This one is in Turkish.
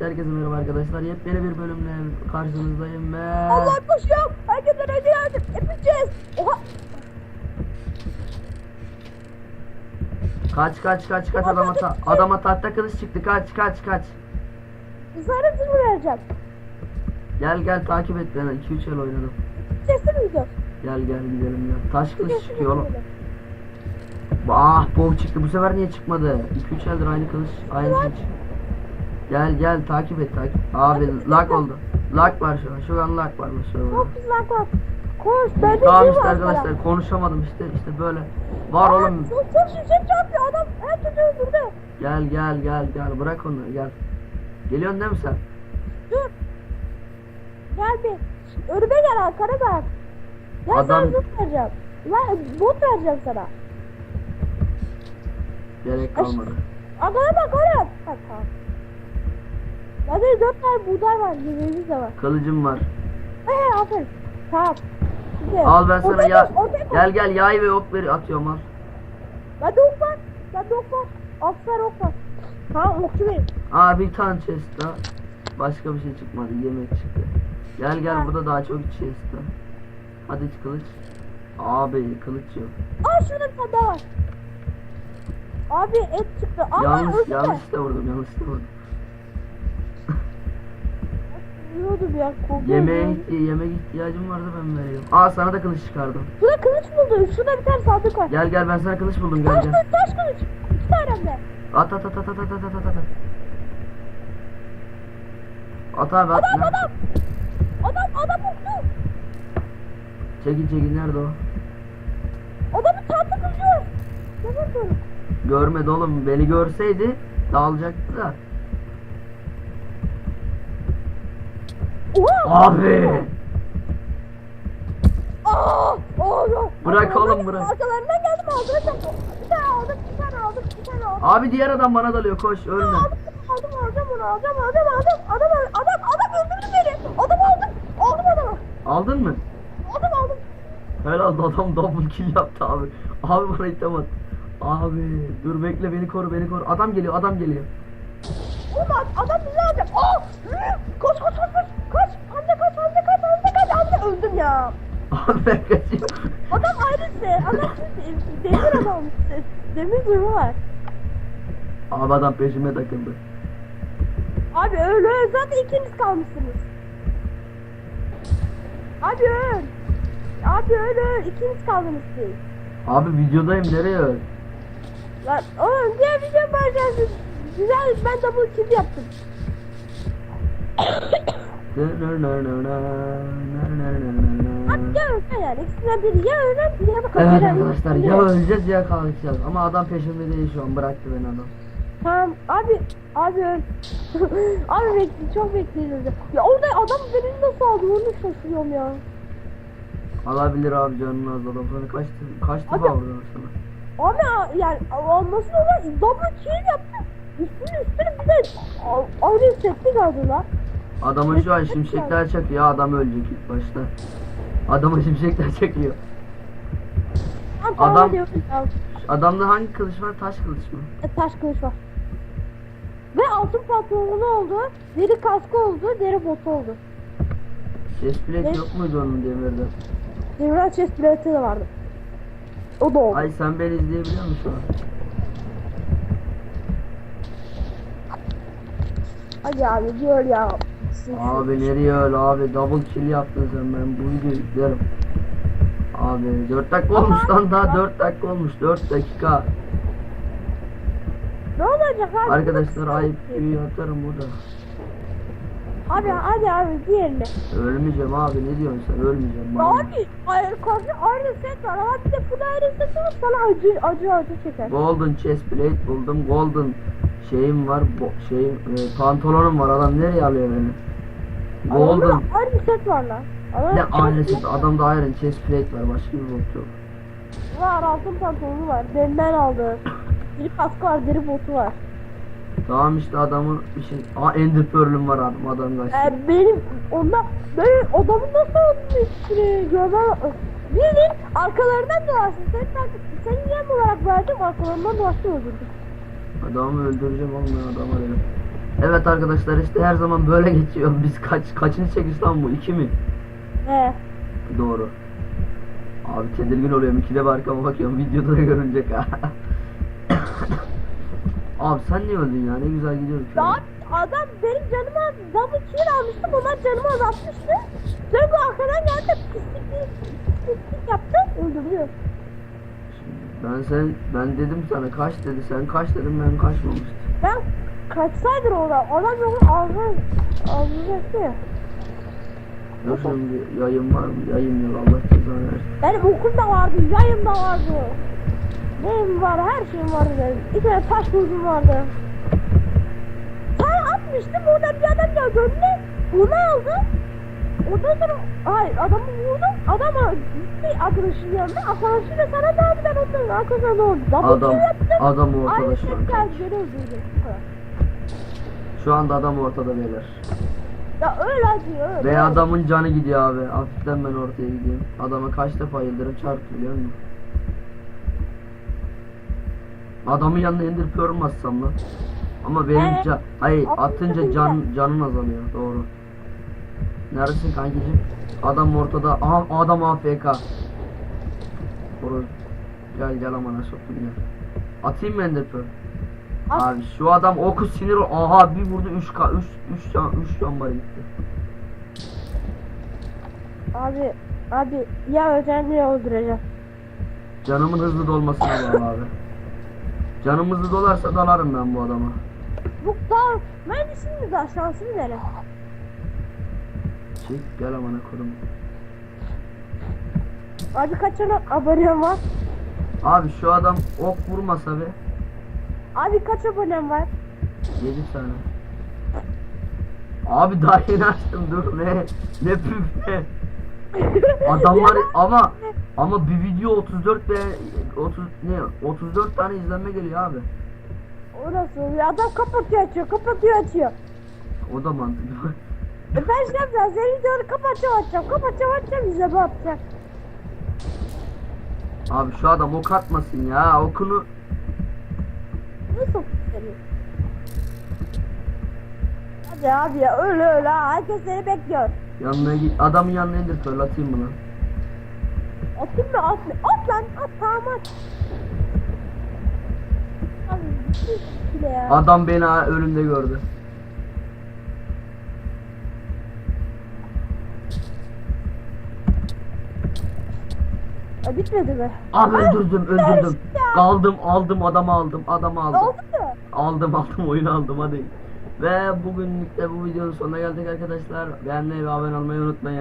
Evet herkese merhaba arkadaşlar. Yepyeni bir bölümle karşınızdayım ve... Allah koşuyor. Herkesten önce yardım. Yapacağız. Oha. Kaç kaç kaç kaç adama ta- adama tahta kılıç çıktı. Kaç kaç kaç. Sana sır vereceğim. Gel gel takip et beni. 2-3 el oynadım. Sesli mi gidiyor? Gel gel gidelim ya. Taş kılıç çıkıyor oğlum. Ah bol çıktı. Bu sefer niye çıkmadı? 2-3 eldir aynı kılıç. Aynı kılıç. Gel gel takip et takip. Abi lag oldu. Lag var şu an. Şu an lag var an. Çok güzel koş. Koş. Bende Tamam bir işte var arkadaşlar sana. konuşamadım işte işte böyle. Var oğlum. Çok çok yüksek çarpıyor adam. Her türlü öldürdü. Gel gel gel gel bırak onu gel. Geliyorsun değil mi sen? Dur. Gel bir. Önüme gel arkana bak. Ya Adam- sana zıp vereceğim. Lan bot vereceğim sana. Gerek kalmadı. Arkana bak oraya. Bak tamam. Bende dört tane buğday var. Yemeğimiz de var. Kılıcım var. He aferin. Tamam. Şimdi, Al ben sana ya gel gel yay ve ok veri atıyorum al. Bende ok var. Bende ok var. Tane ok var. Tamam okçu benim. Aa bir tane chest daha. Başka bir şey çıkmadı yemek çıktı. Gel gel Ha. burada daha çok chest var. Hadi kılıç. Abi kılıç yok. Aa şurada bir tane daha var. Abi et çıktı. Ama yanlış yanlış da vurdum yanlış da vurdum. Yiyordum ya kokuyor. Yemeğe ihti- yemek ihtiyacım vardı ben veriyorum. Aa sana da kılıç çıkardım. Şurada kılıç buldum. Şurada bir tane sandık var. Gel gel ben sana kılıç buldum gel Taş gel. kılıç, taş kılıç. İki tane de. At at at at at at at at at at. Abi at. Adam lan. adam. Adam adam oklu. Çekil çekil nerede o? Adamın tahta kılıcı var. Ne bakıyorsun? Görmedi oğlum beni görseydi dağılacaktı da. Oha. Abi. Aa! Ya. Bırak oğlum, bırak. Arkalarından geldim çarptım. Bir tane aldım, bir tane aldım, bir tane aldım. Abi diğer adam bana dalıyor koş ölme. Aldım, aldım, alacağım onu, alacağım, alacağım, alacağım. Adam, adam, adam öldürdü beni. Adam aldım, aldım adamı. Aldın mı? Aldım, aldım. Herhalde adam double kill yaptı abi. Abi bana item at. Abi dur bekle beni koru beni koru. Adam geliyor adam geliyor. Oğlum adam bizi alacak. Aa! Koş, koş, koş, koş. Kaç, Hamza kaç, Hamza kaç, Hamza kaç, Hamza öldüm ya. Abi ben kaçayım. Adam ailesi, adam şimdi demir adam. Demir zırhı var. Abi adam peşime takıldı. Abi öl öl zaten ikiniz kalmışsınız. Abi öl. Abi öl öl ikiniz kaldınız siz. Abi videodayım nereye öl? Lan oğlum diğer video başlasın. Güzel ben double kill yaptım. Ya yani ikisinden biri ya biri ya da Evet arkadaşlar ya öleceğiz ya kalkacağız ama adam peşimde değil şu an bıraktı beni adam. Tamam abi abi abi bekle çok bekliyoruz. Ya orada adam beni nasıl aldı onu şaşırıyorum ya. Alabilir abi canını az adam sana kaç kaç defa vurdum sana. Abi yani alması normal double kill yaptı. Üstüne üstüne bir de a- ayrı setli kaldı lan. Adama şu an şimşekler çakıyor adam ölecek ilk başta. Adama şimşekler tamam, Adam-. Adamda hangi kılıç var taş kılıç mı? E, taş kılıç var. Ve altın pantolonu oldu, deri kaskı oldu, deri botu oldu. Chestplate Ne? yok muydu onun demirde? Demirel chest plate'i de vardı. O da oldu. Ay sen beni izleyebiliyor musun şu an? Hadi abi diyor ya. Abi nereye öyle abi double kill yaptın sen ben bu videoyu yüklerim. Abi 4 dakika olmuş lan daha 4 dakika olmuş 4 dakika. Ne olacak abi? Arkadaşlar ayıp gibi atarım burada. Abi hadi abi diğerine. Ölmeyeceğim abi ne diyorsun sen ölmeyeceğim. Ya abi karşı aynı set var ama bir de full ayrı set var sana acı acı acı çeker. Golden chest plate buldum. Golden şeyim var. Bo şeyim e, pantolonum var. Adam nereye alıyor beni? Golden. Adamda aynı set var lan. Adamda chest aynısı plate adamda iron chest plate var. Başka bir bok yok. Var altın pantolonu var. Benden aldı. Bir kaskı var, deri botu var. Tamam işte adamın bir şey. Aa ender pearl'üm var adam adam kaçtı. Ee, benim ondan böyle adamın nasıl olduğunu hiç görmem. Bildiğin arkalarından dolaştı. Sen, sen, seni yem olarak verdim arkalarından dolaştı öldürdüm. Adamı öldüreceğim oğlum ben adam arıyorum. Evet arkadaşlar işte her zaman böyle geçiyor. Biz kaç kaçıncı çekiş lan bu? 2 mi? He. Doğru. Abi tedirgin oluyorum. İkide bir arkama bakıyorum. Videoda da görünecek ha. Abi sen niye öldün ya? Ne güzel gidiyoruz. Ya adam benim canımı double kill almıştım. Onlar canımı azaltmıştı. Sonra bu arkadan geldi. Pislik pislik yaptı. Öldürüyor. Ben sen ben dedim sana kaç dedi. Sen kaç dedim ben kaçmamıştım. Ben kaçsaydır orada. Adam yolu ağzına ağzına ya. Dur şimdi yayın var mı? Yayın yok Allah cezanı versin. Benim okum da vardı, yayım da vardı. Neyim var, her şeyim vardı benim. İki tane taş kılıcım vardı. Sen atmıştım, orada bir adam geldi önüne. Bunu aldı. Ondan sonra, hayır adamı vurdum. Adam gitti arkadaşın yanına. Arkadaşıyla sana da abi ben onların arkasına ne oldu? Adam adam ortada Aynı an. geldi, beni öldürdü. Şu anda adam ortada beyler. Ya öyle acıyor, öyle. Ve adamın canı gidiyor abi. Hafiften ben ortaya gideyim. Adama kaç defa yıldırım çarptı biliyor musun? Adamın yanına indir atsam lan. Ama benim Evet. can... Hayır Atınca can, canın azalıyor. Doğru. Neredesin kankicim? Adam ortada. Aha adam AFK. Doğru. Gel gel amana soktum gel. Atayım mı ender? Abi şu adam oku sinir Aha bir vurdu 3 k 3 3 can 3 can var gitti. Abi, abi ya özenli öldüreceğim. Canımın hızlı dolmasına bağlı abi. Canım hızlı dolarsa dalarım ben bu adama. Bu daha mühendisin mi daha şansını dene. Çek gel amına kodum. Abi kaç tane abonem var? Abi şu adam ok vurmasa be. Abi kaç abonem var? 7 tane. Abi daha yeni açtım dur ne ne püf ne. Adamlar ama ama bir video 34 be 30 ne 34 tane izlenme geliyor abi. O nasıl oluyor? Adam kapatıyor açıyor, kapatıyor açıyor. O da mantıklı. E ben şey yapacağım, senin videonu kapatacağım açacağım, kapatacağım açacağım, izleme yapacak. Abi şu adam ok atmasın ya okunu Nasıl seni? Hadi abi ya öyle öyle herkes seni bekliyor. yanına git adamın yanına indir fırlatayım lan? Atayım mı? At, at lan, at tamam at. Abi bile ya. Adam beni önümde gördü. E, bitmedi mi? Ah, öldürdüm öldürdüm. Kaldım aldım adamı aldım adamı aldım. Oldu mu? Aldım aldım oyunu aldım hadi. Ve bugünlük de bu videonun sonuna geldik arkadaşlar. Beğenmeyi ve abone olmayı unutmayın.